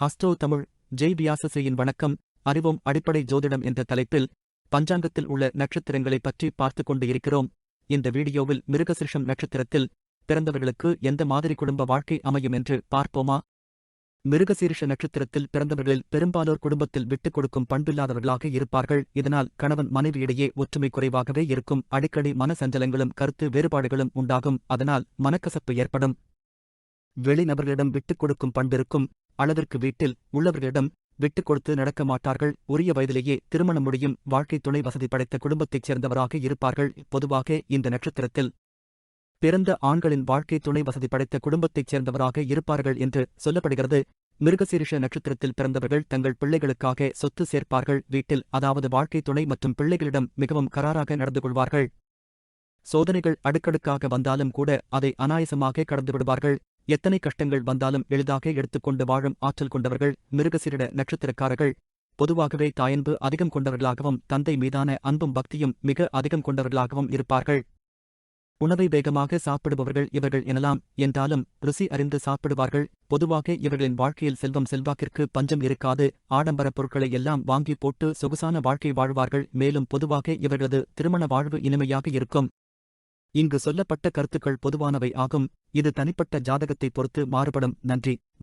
ஹஸ்டோ தமிழ் ஜெய் வியாசசேயின் வணக்கம் அறிவோம் அடிப்படை ஜோதிடம் என்ற தலைப்பில் பஞ்சாங்கத்தில் உள்ள நட்சத்திரங்களைப் பற்றி பார்த்துக் கொண்டு இருக்கிறோம். இந்த வீடியோவில் மிருகசிருஷம் நட்சத்திரத்தில் பிறந்தவர்களுக்கு எந்த மாதிரி குடும்ப வாழ்க்கை அமையும் என்று பார்ப்போமா? மிருகசீரிஷ நட்சத்திரத்தில் பிறந்தவர்களில் பெரும்பாலோர் குடும்பத்தில் விட்டுக் கொடுக்கும் பண்பில்லாதவர்களாக இருப்பார்கள். இதனால் கணவன் மனைவியிடையே ஒற்றுமை குறைவாகவே இருக்கும். அடிக்கடி மன சஞ்சலங்களும் கருத்து வேறுபாடுகளும் உண்டாகும். அதனால் மனக்கசப்பு ஏற்படும். வெளிநபர்களிடம் விட்டுக் கொடுக்கும் பண்பிருக்கும் அளவிற்கு வீட்டில் உள்ளவர்களிடம் விட்டுக் கொடுத்து நடக்க மாட்டார்கள். உரிய வயதிலேயே திருமணம் முடியும் வாழ்க்கை துணை வசதி படைத்த குடும்பத்தைச் சேர்ந்தவராக இருப்பார்கள். பொதுவாக இந்த நட்சத்திரத்தில் பிறந்த ஆண்களின் வாழ்க்கை துணை வசதி படைத்த குடும்பத்தைச் சேர்ந்தவராக இருப்பார்கள் என்று சொல்லப்படுகிறது. மிருகசீரிஷ நட்சத்திரத்தில் பிறந்தவர்கள் தங்கள் பிள்ளைகளுக்காக சொத்து சேர்ப்பார்கள். வீட்டில் அதாவது வாழ்க்கை துணை மற்றும் பிள்ளைகளிடம் மிகவும் கராராக நடந்து கொள்வார்கள். சோதனைகள் அடுக்கடுக்காக வந்தாலும் கூட அதை அனாயசமாக கடந்து விடுவார்கள். எத்தனை கஷ்டங்கள் வந்தாலும் எளிதாக எடுத்துக்கொண்டு வாழும் ஆற்றல் கொண்டவர்கள் மிருகசீரிட நட்சத்திரக்காரர்கள். பொதுவாகவே தாயன்பு அதிகம் கொண்டவர்களாகவும் தந்தை மீதான அன்பும் பக்தியும் மிக அதிகம் கொண்டவர்களாகவும் இருப்பார்கள். உணவை வேகமாக சாப்பிடுபவர்கள் இவர்கள் எனலாம். என்றாலும் ருசி அறிந்து சாப்பிடுவார்கள். பொதுவாக இவர்களின் வாழ்க்கையில் செல்வம் செல்வாக்கிற்கு பஞ்சம் இருக்காது. ஆடம்பரப் பொருட்களை எல்லாம் வாங்கி போட்டு சொகுசான வாழ்க்கை வாழ்வார்கள். மேலும் பொதுவாக இவர்களது திருமண வாழ்வு இனிமையாக இருக்கும். இங்கு சொல்லப்பட்ட கருத்துக்கள் பொதுவானவை ஆகும். இது தனிப்பட்ட ஜாதகத்தை பொறுத்து மாறுபடும். நன்றி.